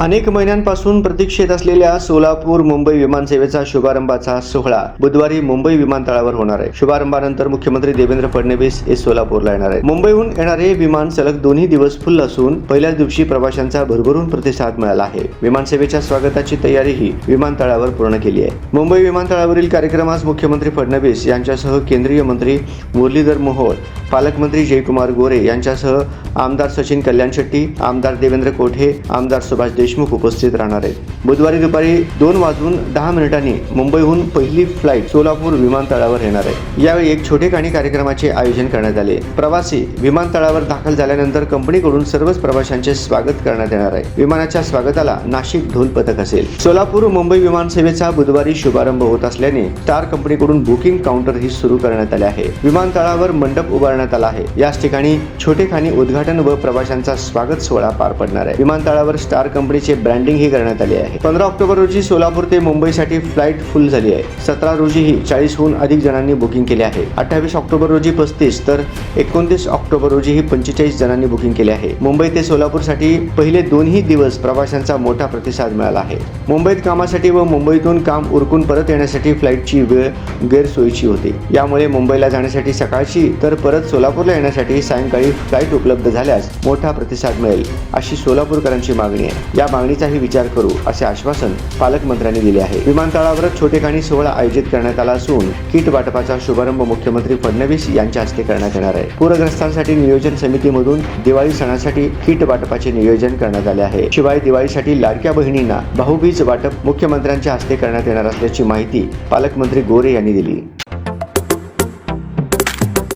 अनेक महिन्यांपासून प्रतीक्षेत असलेल्या सोलापूर मुंबई विमानसेवेचा शुभारंभाचा सोहळा बुधवारी मुंबई विमानतळावर होणार आहे. शुभारंभानंतर मुख्यमंत्री देवेंद्र फडणवीस हे सोलापूरला येणार आहे मुंबईहून येणारे विमान सलग दोन्ही दिवस फुल्ल असून पहिल्याच दिवशी प्रवाशांचा भरभरून प्रतिसाद मिळाला आहे. विमानसेवेच्या स्वागताची तयारीही विमानतळावर पूर्ण केली आहे. मुंबई विमानतळावरील कार्यक्रमास मुख्यमंत्री फडणवीस यांच्यासह केंद्रीय मंत्री मुरलीधर मोहोळ पालकमंत्री जयकुमार गोरे यांच्यासह आमदार सचिन कल्याण शेट्टी आमदार देवेंद्र कोठे आमदार सुभाष देशमुख उपस्थित राहणार आहेत. बुधवारी दुपारी दोन वाजून दहा मिनिटांनी मुंबईहून पहिली फ्लाईट सोलापूर विमानतळावर येणार आहे. यावेळी एक छोटेखानी कार्यक्रमाचे आयोजन करण्यात आले. प्रवासी विमानतळावर दाखल झाल्यानंतर कंपनीकडून सर्वच प्रवाशांचे स्वागत करण्यात येणार आहे. विमानाच्या स्वागताला नाशिक ढोल पथक असेल. सोलापूर मुंबई विमान सेवेचा बुधवारी शुभारंभ होत असल्याने स्टार कंपनीकडून बुकिंग काउंटरही सुरू करण्यात आले आहे. विमानतळावर मंडप उभारण्यात आला आहे. याच ठिकाणी छोटेखानी उद्घाटन व प्रवाशांचा स्वागत सोहळा पार पडणार आहे. विमानतळावर स्टार कंपनी कंपनीचे ब्रँडिंग ही करण्यात आले आहे. पंधरा ऑक्टोबर रोजी सोलापूर ते मुंबईसाठी फ्लाईट फुल झाली आहे. सतरा रोजीही चाळीसहून अधिक जणांनी बुकिंग केले आहे. अठ्ठावीस ऑक्टोबर रोजी पस्तीस तर एकोणतीस ऑक्टोबर रोजीही पंचेचाळीस जणांनी बुकिंग केले आहे. मुंबई ते सोलापूरसाठी पहिले दोन्ही दिवस प्रवाशांचा मोठा प्रतिसाद मिळाला आहे. मुंबईत कामासाठी व मुंबईतून काम उरकून परत येण्यासाठी फ्लाईटची वेळ गैरसोयीची होती. यामुळे मुंबईला जाण्यासाठी सकाळची तर परत सोलापूरला येण्यासाठी सायंकाळी फ्लाईट उपलब्ध झाल्यास मोठा प्रतिसाद मिळेल अशी सोलापूरकरांची मागणी आहे. या मागणीचाही विचार करू असे आश्वासन पालकमंत्र्यांनी दिले आहे. विमानतळावरच छोटेखानी सोहळा आयोजित करण्यात आला असून किट वाटपाचा शुभारंभ मुख्यमंत्री फडणवीस यांच्या हस्ते करण्यात येणार आहे. पूरग्रस्तांसाठी नियोजन समितीमधून दिवाळी सणासाठी किट वाटपाचे नियोजन करण्यात आले आहे. शिवाय दिवाळीसाठी लाडक्या बहिणींना भाऊबीज वाटप मुख्यमंत्र्यांच्या हस्ते करण्यात येणार असल्याची माहिती पालकमंत्री गोरे यांनी दिली.